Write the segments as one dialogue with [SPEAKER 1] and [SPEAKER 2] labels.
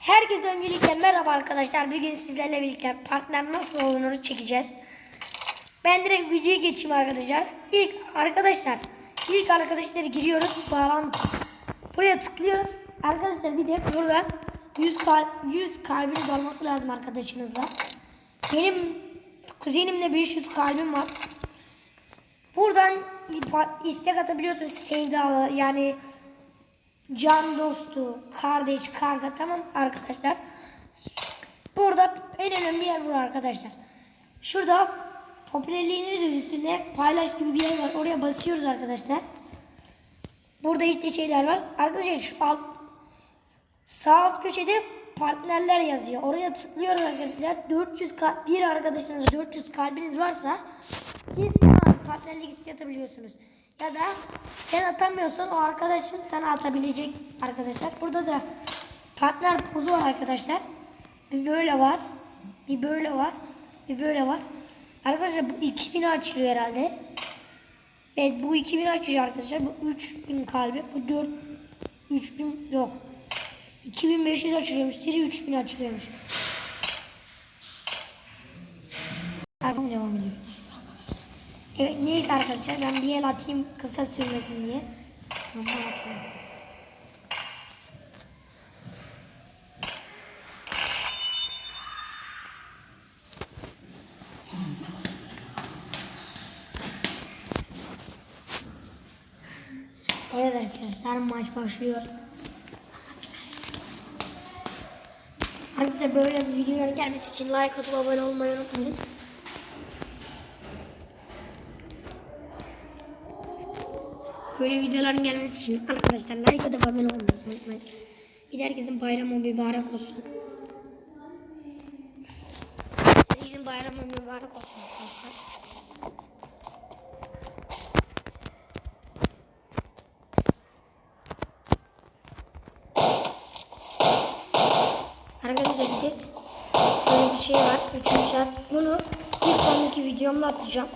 [SPEAKER 1] Herkese öncelikle merhaba arkadaşlar. Bugün sizlerle birlikte partner nasıl olunur çekeceğiz. Ben direkt videoya geçeyim arkadaşlar. İlk arkadaşlar, ilk arkadaşları giriyoruz. Bağlantı. Buraya tıklıyoruz. Arkadaşlar bir de burada 100 kalp 100 kalbiniz olması lazım arkadaşınızla. Benim kuzenimde 500 kalbim var. Buradan istek atabiliyorsunuz sevdalı yani can dostu, kardeş, kanka tamam arkadaşlar. Burada en önemli yer bu arkadaşlar. Şurada popülerliğiniz üstünde paylaş gibi bir yer var. Oraya basıyoruz arkadaşlar. Burada işte şeyler var. Arkadaşlar şu alt sağ alt köşede partnerler yazıyor. Oraya tıklıyoruz arkadaşlar. 400 kal- bir arkadaşınız 400 kalbiniz varsa siz partnerlik isteği atabiliyorsunuz. Ya da sen atamıyorsun o arkadaşın sana atabilecek arkadaşlar. Burada da partner pozu var arkadaşlar. Bir böyle var. Bir böyle var. Bir böyle var. Arkadaşlar bu 2000 açılıyor herhalde. Evet bu 2000 açıyor arkadaşlar. Bu 3000 kalbi. Bu 4 3000 yok. 2500 açılıyormuş. Siri 3000 açılıyormuş. Arkam devam ediyor. Evet neyse arkadaşlar ben bir el atayım kısa sürmesin diye. Tamam, atayım. Evet arkadaşlar maç başlıyor. Arkadaşlar böyle videoların gelmesi için like atıp abone olmayı unutmayın. Böyle videoların gelmesi için arkadaşlar like atıp abone olmayı unutmayın. Bir de herkesin bayramı mübarek olsun. Herkesin bayramı mübarek olsun arkadaşlar. Arkadaşlar bir de şöyle bir şey var. Üçüncü şart. Bunu bir sonraki videomda atacağım.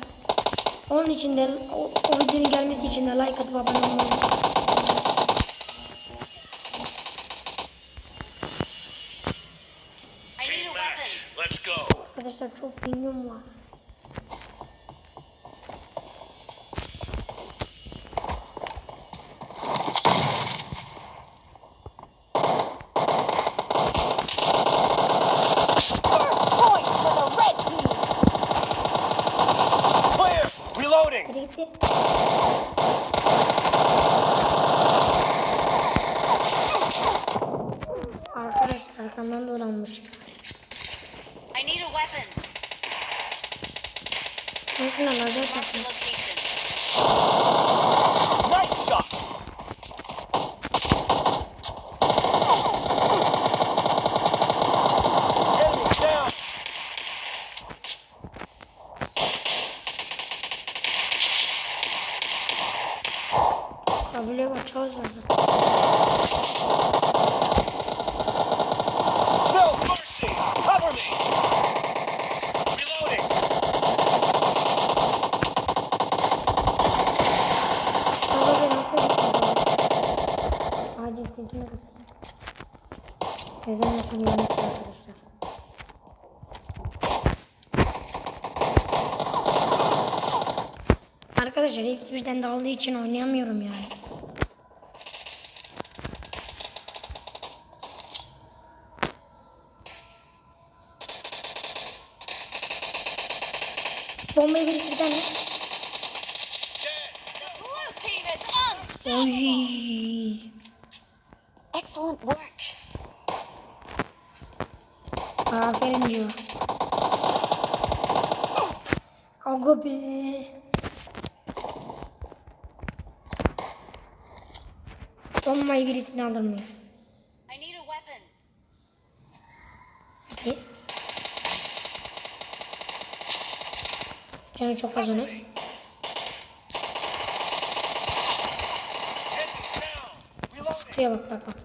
[SPEAKER 1] Onun için de o, o videonun gelmesi için de like atıp abone olmayı unutmayın. Arkadaşlar çok pingim var.
[SPEAKER 2] I need a weapon.
[SPEAKER 1] Ben şuna lazer
[SPEAKER 2] Mark the
[SPEAKER 1] takayım.
[SPEAKER 2] location.
[SPEAKER 1] Acil sesini kısayım. Ezan okunuyor arkadaşlar. Arkadaşlar hepsi birden daldığı için oynayamıyorum yani. Bombayı birisi bir tane.
[SPEAKER 2] The blue team is unstoppable.
[SPEAKER 1] Oy.
[SPEAKER 2] Excellent work.
[SPEAKER 1] Aferin diyor. Aga be. Bombayı birisini alır mıyız?
[SPEAKER 2] I need a weapon.
[SPEAKER 1] Hadi. Canı çok az onun. Sıkıyor bak bak bak.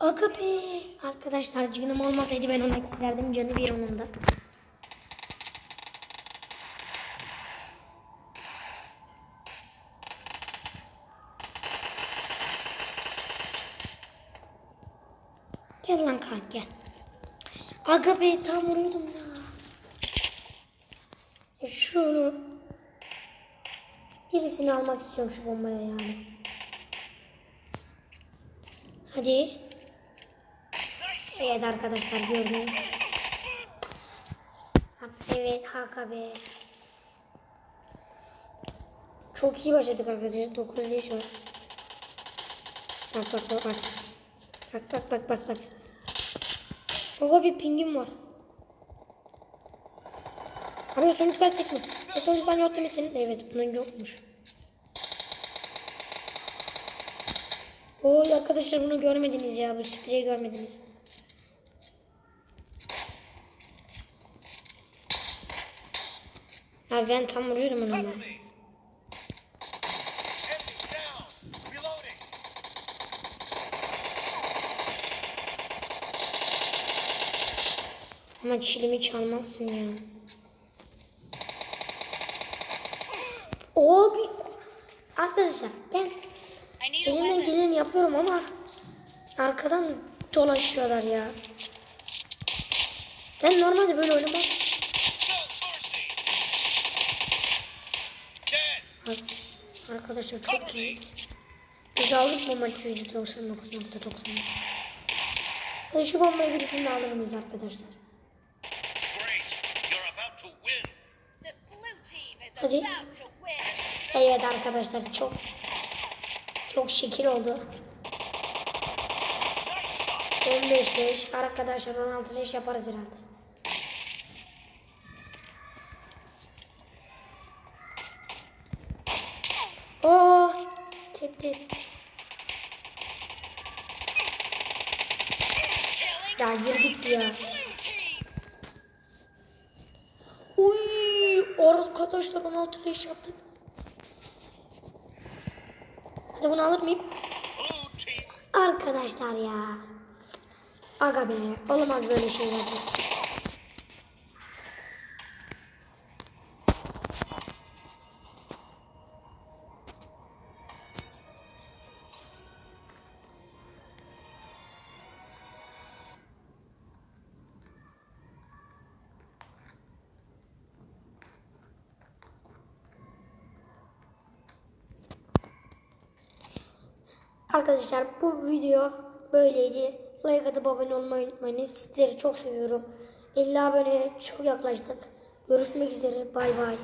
[SPEAKER 1] Aga be. Arkadaşlar canım olmasaydı ben ona giderdim. Canı bir onun da. Gel lan kalk gel. Aga be tam vuruyordum ya. E şunu. Birisini almak istiyorum şu bombaya yani. Hadi. Evet arkadaşlar gördünüz. Evet HKB. Çok iyi başladık arkadaşlar. 9 yaş var. Bak bak bak bak. Bak bak bak bak bak. Baba bir pingim var. Abi son lütfen seçme. O son lütfen yok demesin. Evet bunun yokmuş. Oy arkadaşlar bunu görmediniz ya. Bu spreyi görmediniz. Abi ben tam vuruyordum onu ama. Ama çilimi çalmazsın ya. Abi. Arkadaşlar ben elimden geleni yapıyorum ama arkadan dolaşıyorlar ya. Ben normalde böyle oynamam. Arkadaşlar çok iyiyiz. Biz aldık bu maçı %99.90. Hadi şu bombayı birisini alır mıyız arkadaşlar? Hadi. Evet arkadaşlar çok çok şekil oldu.
[SPEAKER 3] Nice shot.
[SPEAKER 1] 15 5 arkadaşlar 16 5 yaparız herhalde. Oo, tepti. Ya yürü git ya. Uy, arkadaşlar 16 5 yaptık. Hadi bunu alır mıyım? Arkadaşlar ya. Aga be, olamaz böyle şeyler. Arkadaşlar bu video böyleydi. Like atıp abone olmayı unutmayın. Sizleri çok seviyorum. 50 aboneye çok yaklaştık. Görüşmek üzere. Bay bay.